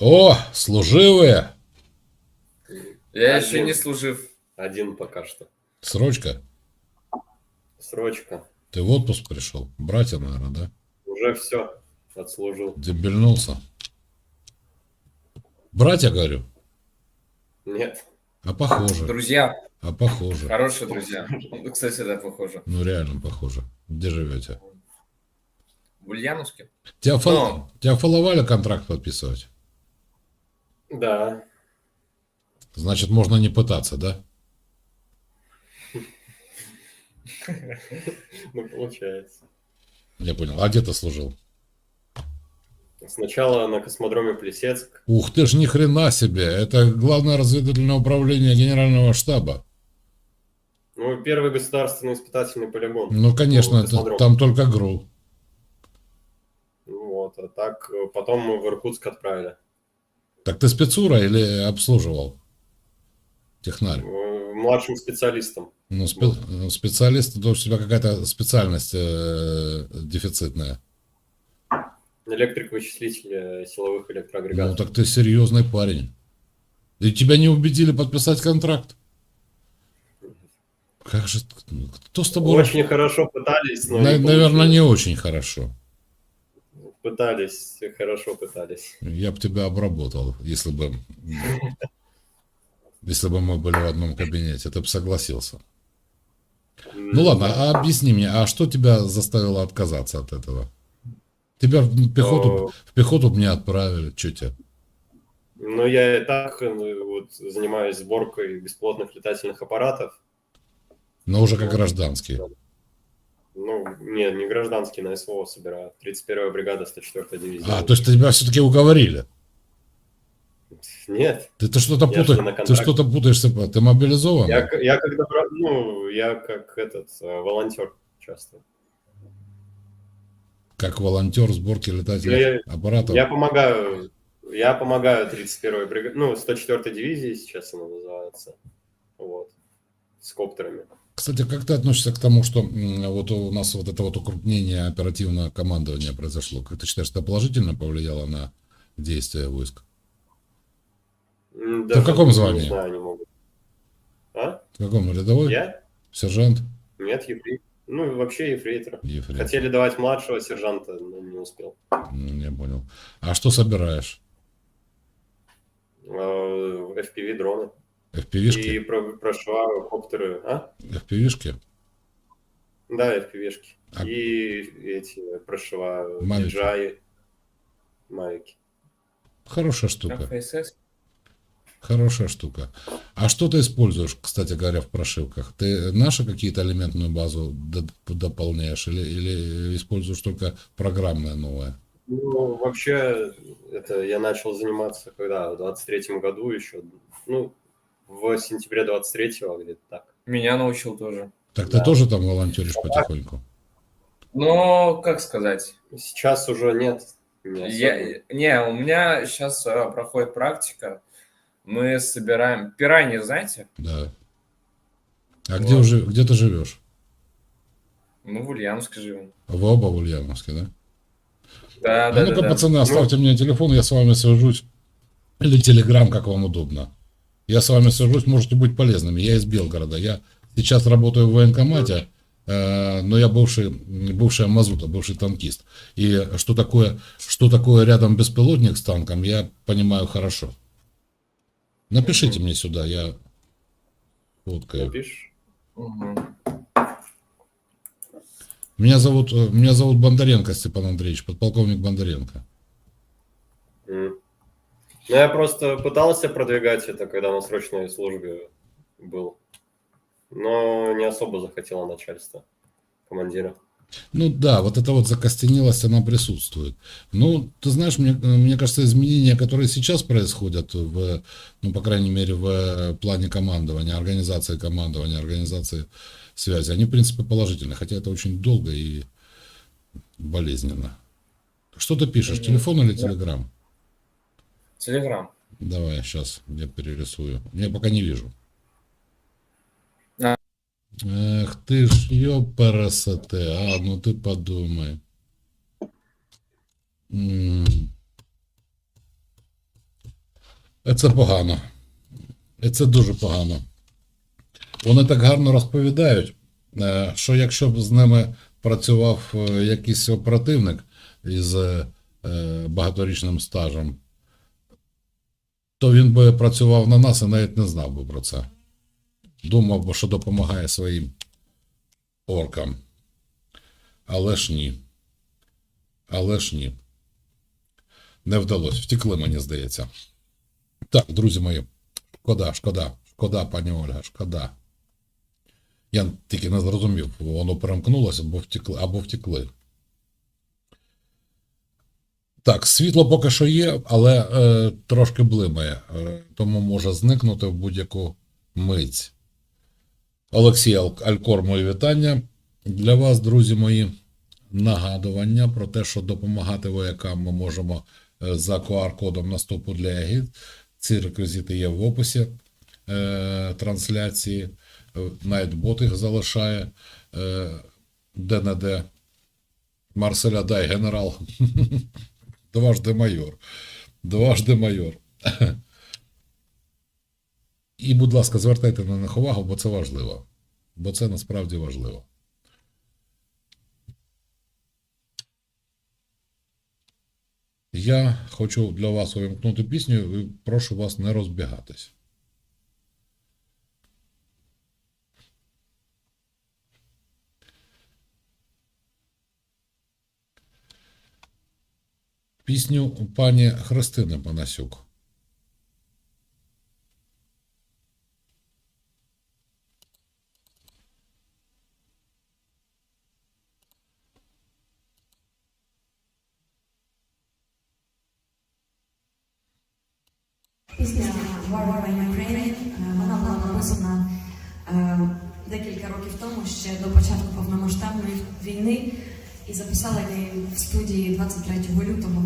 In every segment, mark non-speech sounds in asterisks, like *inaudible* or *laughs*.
О, служивые! Я Один. еще не служив. Один пока что. Срочка. Срочка. Ты в отпуск пришел? Братья, наверное, да? Уже все. Отслужил. Дебильнулся. Братья, говорю? Нет. А похоже. Друзья, А похоже. хорошие друзья. Ну, Кстати, да, похоже. Ну, реально похоже. Где живете? В Ульяновске? Тебя, фол... Тебя фоловали контракт подписывать? Да. Значит, можно не пытаться, да? *laughs* Ну, получается. Я понял. А где ты служил? Сначала на космодроме Плесецк. Ух ты ж, ни хрена себе. Это главное разведывательное управление генерального штаба. Ну, первый государственный испытательный полигон. Ну, конечно, это- там только ГРУ. Вот, а так э, потом мы в Иркутск отправили. Так ты спецура или обслуживал? Технарь. Э, Младшим специалистом. Ну, спе- ну, специалист, это у тебя какая-то специальность э, дефицитная. Электрик вычислителя силовых Ну, электроагрегатов. так ты серьезный парень. И тебя не убедили подписать контракт? Как же... Кто с тобой... Очень хорошо пытались, но На- не наверное, получилось. не очень хорошо. Пытались, хорошо пытались. Я бы тебя обработал, если бы... Если бы мы были в одном кабинете, ты бы согласился. Ну ладно, а объясни мне, а что тебя заставило отказаться от этого? Тебя в пехоту, в пехоту мне отправили, что тебе? Ну, я и так э, вот, занимаюсь сборкой беспилотных летательных аппаратов. Но уже как гражданский. Ну, не, не гражданский, на СВО собираю. 31-я бригада 104-й дивизии. А, то есть тебя все-таки уговорили? Нет, Ты, ты что-то путаешь, ты что-то путаешься, ты мобилизован? я, я когда, бра- ну, я как этот, э, волонтер часто. Как волонтер сборки летательных Я- аппаратов? Я помогаю, я помогаю 31-й бригаде, ну, 104-й дивизии сейчас она называется, вот, с коптерами. Кстати, как ты относишься к тому, что вот у нас вот это вот укрупнение оперативного командования произошло? Как ты считаешь, это положительно повлияло на действия войск? Ты в каком не звании? знаю, не могу. А? В каком рядовой? Я? Сержант? Нет, ефрейтор. Ну, вообще ефрейтор. Ефрейтор. Хотели давать младшего сержанта, но не успел. Ну, Не понял. А что собираешь? Э, FPV дроны. И FPV-шки? про- прошиваю коптеры. А? FPV-шки? Да, FPV-шки. А- И эти прошиваю Мавики. DJI, Мавики. Хорошая штука. ФСС? Хорошая штука. А что ты используешь, кстати говоря, в прошивках? Ты наши какие-то элементную базу дополняешь или, или используешь только программное новое? Ну, вообще, это я начал заниматься когда? В 23 году еще. Ну, в сентябре 23-го где-то так. Меня научил тоже. Так Да. ты тоже там волонтеришь потихоньку? Но, как сказать, Сейчас уже нет. Не, я, не, у меня сейчас проходит практика. Мы собираем пираньи, знаете? Да. А Вот. где, уже, где ты живешь? Мы в Ульяновске живем. В оба в Ульяновске, да? Да, А да, ну-ка, да, да. пацаны, оставьте мне телефон, я с вами свяжусь. Или телеграм, как вам удобно. Я с вами свяжусь, можете быть полезными. Я из Белгорода. Я сейчас работаю в военкомате, э, но я бывший, бывший мазута, бывший танкист. И что такое, что такое рядом беспилотник с танком, я понимаю хорошо. Напишите мне сюда, я фоткаю. Напишешь? Мгм. Меня зовут, э, меня зовут Бондаренко Степан Андреевич, подполковник Бондаренко. Ну, я просто пытался продвигать это, когда на срочной службе был. Но не особо захотело начальство командира. Ну да, вот эта вот закостенелость, она присутствует. Ну, ты знаешь, мне, мне кажется, изменения, которые сейчас происходят, в, ну, по крайней мере, в плане командования, организации командования, организации связи, они, в принципе, положительны, хотя это очень долго и болезненно. Что ты пишешь, Мгм. телефон или Да. телеграм? Телеграм. Давай, сейчас я перерисую. Я пока не вижу. А. Эх ты ж, ёпарасоте, а, ну ты подумай. М. Це погано. І це дуже погано. Вони так гарно розповідають, е, що якщо б з ними працював е, якийсь оперативник із е, багаторічним стажем, то він би працював на нас і навіть не знав би про це. Думав би, що допомагає своїм оркам. Але ж ні. Але ж ні. Не вдалося. Втекли, мені здається. Так, друзі мої, шкода, шкода, шкода, пані Ольга, шкода. Я тільки не зрозумів, воно перемкнулося або втекли, або втекли. Так, світло поки що є, але е, трошки блимає, е, тому може зникнути в будь-яку мить. Олексій Алькор, мої вітання. Для вас, друзі мої, нагадування про те, що допомагати воякам ми можемо е, за QR-кодом наступу для ЕГІД. Ці реквізити є в описі е, трансляції. Е, Навіть бот їх залишає е, де-не-де. Марселя дай генерал. *laughs* Дважди майор. Дважды майор. *laughs* І, будь ласка, звертайте на них увагу, бо це важливо. Бо це насправді важливо. Я хочу для вас увімкнути пісню і прошу вас не розбігатись. Пісню пані Христини Панасюк. Пісня War War in Ukraine, е, вона була написана е, декілька років тому, ще до початку повномасштабної війни, і записала я її в студії 23 лютого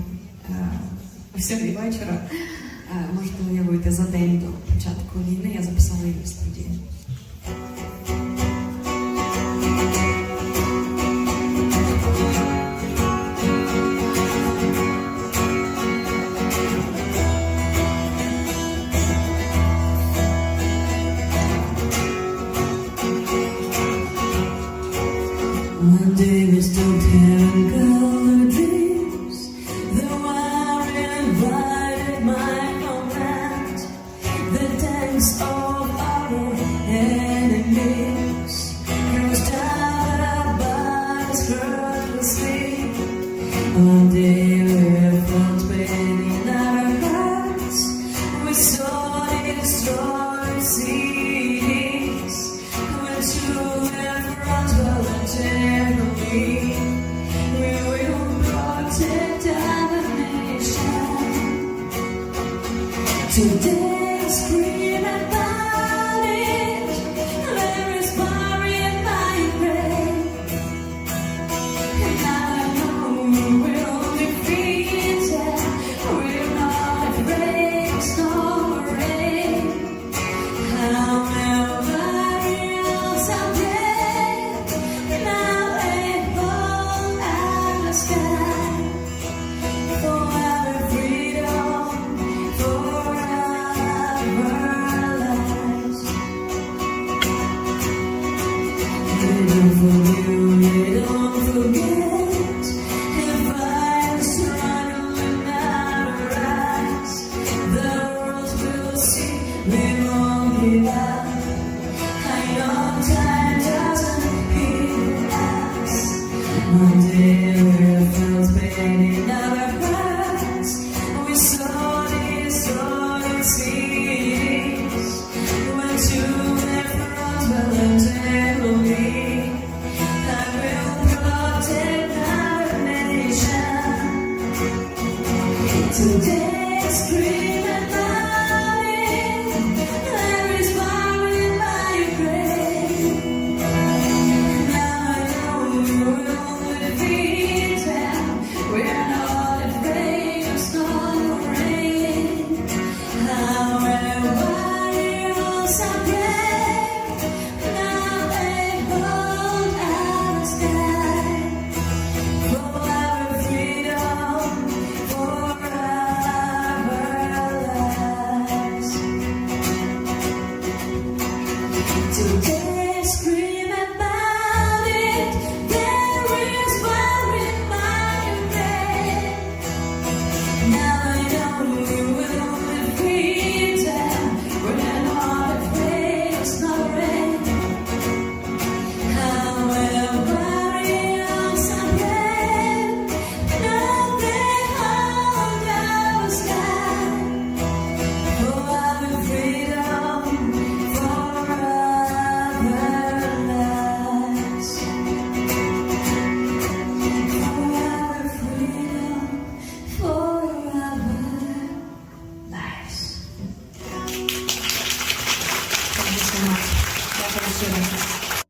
е, о 7 вечора. Е, Можете уявити за день до початку війни. Я записала її в студії.